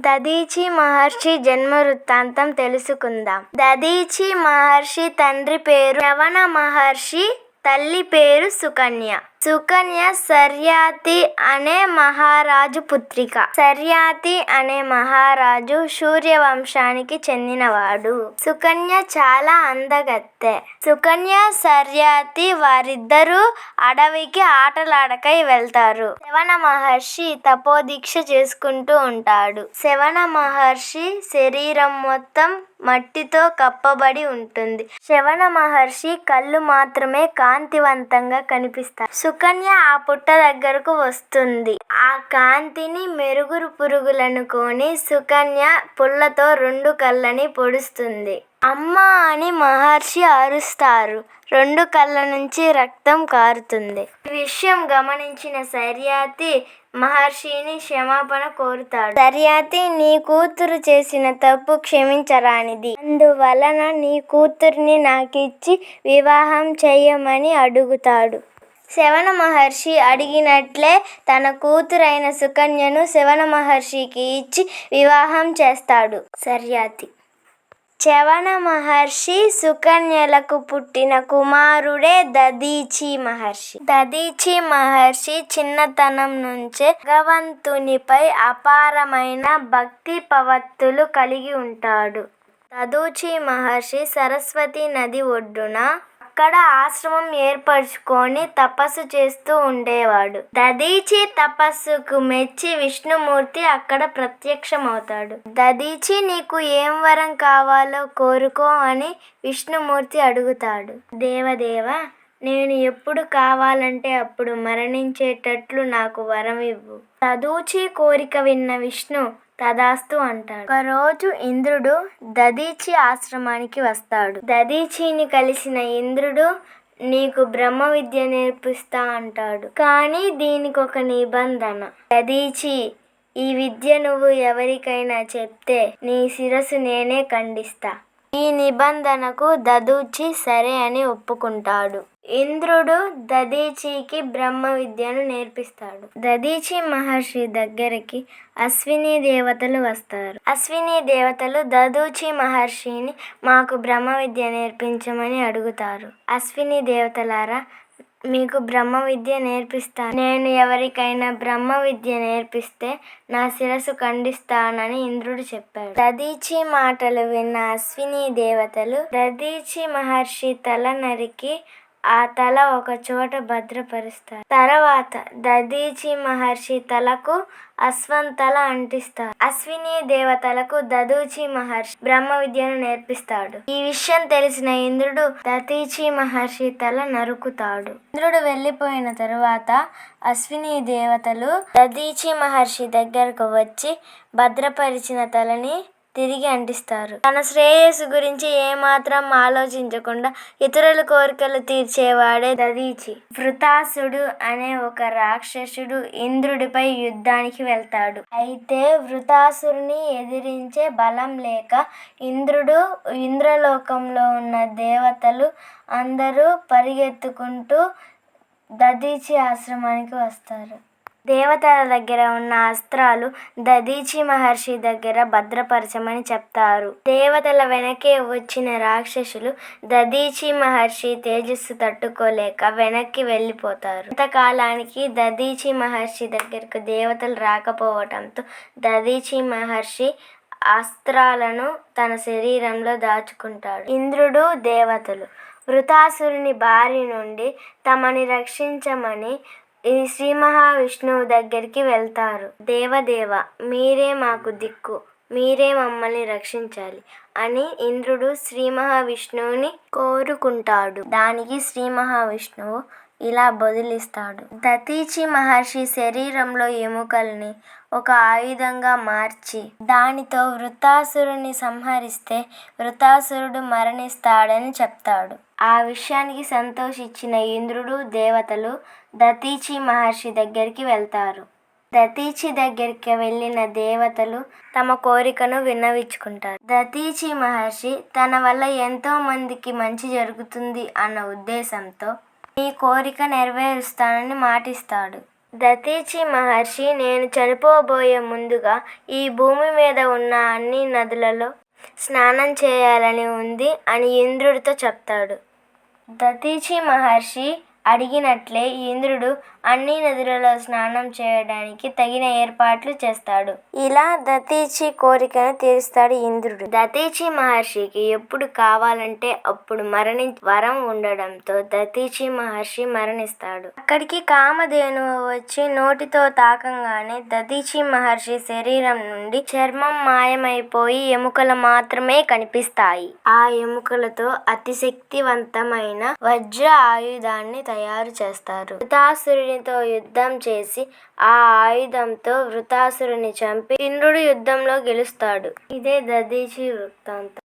దదీచి మహర్షి జన్మ వృత్తాంతం తెలుసుకుందాం. దదీచి మహర్షి తండ్రి పేరు రవణ మహర్షి తల్లి పేరు సుకన్య. సుకన్య సర్యాతి అనే మహారాజు పుత్రిక. సర్యాతి అనే మహారాజు సూర్య వంశానికి చెందినవాడు. సుకన్య చాలా అందగత్తె. సుకన్య సర్యాతి వారిద్దరూ అడవికి ఆటలాడకై వెళ్తారు. శవణ మహర్షి తపోదీక్ష చేసుకుంటూ ఉంటాడు. శవణ మహర్షి శరీరం మొత్తం మట్టితో కప్పబడి ఉంటుంది. శవణ మహర్షి కళ్ళు మాత్రమే కాంతివంతంగా కనిపిస్తారు సుకన్య ఆ పుట్ట దగ్గరకు వస్తుంది. ఆ కాంతిని మెరుగురు పురుగులను కొని సుకన్య పుల్లతో రెండు కళ్ళని పొడుస్తుంది. అమ్మ అని మహర్షి అరుస్తారు. రెండు కళ్ళ నుంచి రక్తం కారుతుంది. ఈ విషయం గమనించిన సర్యాతి మహర్షిని క్షమాపణ కోరుతాడు. సర్యాతి నీ కూతురు చేసిన తప్పు క్షమించరానిది. అందువలన నీ కూతుర్ని నాకిచ్చి వివాహం చెయ్యమని అడుగుతాడు. శవణ మహర్షి అడిగినట్లే తన కూతురైన సుకన్యను శవన మహర్షికి ఇచ్చి వివాహం చేస్తాడు. సర్యాతి శవణ మహర్షి సుకన్యలకు పుట్టిన కుమారుడే దదీచి మహర్షి. దదీచి మహర్షి చిన్నతనం నుంచే భగవంతునిపై అపారమైన భక్తి పవత్తులు కలిగి ఉంటాడు. దదూచి మహర్షి సరస్వతి నది ఒడ్డున అక్కడ ఆశ్రమం ఏర్పరచుకొని తపస్సు చేస్తూ ఉండేవాడు. దదీచి తపస్సుకు మెచ్చి విష్ణుమూర్తి అక్కడ ప్రత్యక్షమవుతాడు. దదీచి నీకు ఏం వరం కావాలో కోరుకో అని విష్ణుమూర్తి అడుగుతాడు. దేవదేవ నేను ఎప్పుడు కావాలంటే అప్పుడు మరణించేటట్లు నాకు వరం ఇవ్వు. తదూచి కోరిక విన్న విష్ణు తదాస్తు అంటాడు. ఒకరోజు ఇంద్రుడు దదీచి ఆశ్రమానికి వస్తాడు. దదీచిని కలిసిన ఇంద్రుడు నీకు బ్రహ్మ విద్య నేర్పిస్తా అంటాడు. కానీ దీనికి ఒక నిబంధన. దదీచి ఈ విద్య నువ్వు ఎవరికైనా చెప్తే నీ శిరస్సు నేనే ఖండిస్తా. ఈ నిబంధనకు దదూచి సరే అని ఒప్పుకుంటాడు. ఇంద్రుడు దదీచికి బ్రహ్మ విద్యను నేర్పిస్తాడు. దదీచి మహర్షి దగ్గరికి అశ్విని దేవతలు వస్తారు. అశ్విని దేవతలు దదూచి మహర్షిని మాకు బ్రహ్మ విద్య నేర్పించమని అడుగుతారు. అశ్విని దేవతలారా మీకు బ్రహ్మ విద్య నేర్పిస్తాను. నేను ఎవరికైనా బ్రహ్మ విద్య నేర్పిస్తే నా శిరస్సు ఖండిస్తానని ఇంద్రుడు చెప్పాడు. దదీచి మాటలు విన్న అశ్విని దేవతలు దదీచి మహర్షి తల నరికి ఆ తల ఒక చోట భద్రపరుస్తారు. తర్వాత దదీచి మహర్షి తలకు అశ్వంతల అంటిస్తారు. అశ్విని దేవతలకు దదూచి మహర్షి బ్రహ్మ విద్యను నేర్పిస్తాడు. ఈ విషయం తెలిసిన ఇంద్రుడు దతీచి మహర్షి తల నరుకుతాడు. ఇంద్రుడు వెళ్ళిపోయిన తరువాత అశ్విని దేవతలు దదీచి మహర్షి దగ్గరకు వచ్చి భద్రపరిచిన తలని తిరిగి అంటిస్తారు. తన శ్రేయస్సు గురించి ఏమాత్రం ఆలోచించకుండా ఇతరుల కోరికలు తీర్చేవాడే దదీచి. వృతాసుడు అనే ఒక రాక్షసుడు ఇంద్రుడిపై యుద్ధానికి వెళ్తాడు. అయితే వృతాసురుని ఎదిరించే బలం లేక ఇంద్రుడు ఇంద్రలోకంలో ఉన్న దేవతలు అందరూ పరిగెత్తుకుంటూ దదీచి ఆశ్రమానికి వస్తారు. దేవతల దగ్గర ఉన్న అస్త్రాలు దదీచి మహర్షి దగ్గర భద్రపరచమని చెప్తారు. దేవతల వెనకే వచ్చిన రాక్షసులు దదీచి మహర్షి తేజస్సు తట్టుకోలేక వెనక్కి వెళ్ళిపోతారు. ఇంతకాలానికి దదీచి మహర్షి దగ్గరకు దేవతలు రాకపోవటంతో దదీచి మహర్షి అస్త్రాలను తన శరీరంలో దాచుకుంటాడు. ఇంద్రుడు దేవతలు వృతాసురుని బారి నుండి తమని రక్షించమని ఈ శ్రీ మహావిష్ణువు దగ్గరికి వెళ్తారు. దేవదేవ మీరే మాకు దిక్కు మీరే మమ్మల్ని రక్షించాలి అని ఇంద్రుడు శ్రీ మహావిష్ణువుని కోరుకుంటాడు. దానికి శ్రీ మహావిష్ణువు ఇలా బదిలిస్తాడు. దతీచి మహర్షి శరీరంలో ఎముకల్ని ఒక ఆయుధంగా మార్చి దానితో వృతాసురుని సంహరిస్తే వృతాసురుడు మరణిస్తాడని చెప్తాడు. ఆ విషయానికి సంతోషించిన ఇంద్రుడు దేవతలు దతీచి మహర్షి దగ్గరికి వెళ్తారు. దతీచి దగ్గరికి వెళ్ళిన దేవతలు తమ కోరికను విన్నవించుకుంటారు. దతీచి మహర్షి తన వల్ల ఎంతో మందికి మంచి జరుగుతుంది అన్న ఉద్దేశంతో నీ కోరిక నెరవేరుస్తానని మాటిస్తాడు. దతీచి మహర్షి నేను చనిపోబోయే ముందుగా ఈ భూమి మీద ఉన్న అన్ని నదులలో స్నానం చేయాలని ఉంది అని ఇంద్రుడితో చెప్తాడు. దతీచి మహర్షి అడిగినట్లే ఇంద్రుడు అన్ని నదులలో స్నానం చేయడానికి తగిన ఏర్పాట్లు చేస్తాడు. ఇలా దతీచి కోరికను తీరుస్తాడు ఇంద్రుడు. దతీచి మహర్షికి ఎప్పుడు కావాలంటే అప్పుడు మరణి వరం ఉండడంతో దతీచి మహర్షి మరణిస్తాడు. అక్కడికి కామధేనువు వచ్చి నోటితో తాకంగానే దతీచి మహర్షి శరీరం నుండి చర్మం మాయమైపోయి ఎముకలు మాత్రమే కనిపిస్తాయి. ఆ ఎముకలతో అతి శక్తివంతమైన వజ్ర ఆయుధాన్ని తయారు చేస్తారు. వృతాసురునితో యుద్ధం చేసి ఆ ఆయుధంతో వృతాసురుని చంపి ఇంద్రుడు యుద్ధంలో గెలుస్తాడు. ఇదే దదీచి వృత్తాంతం.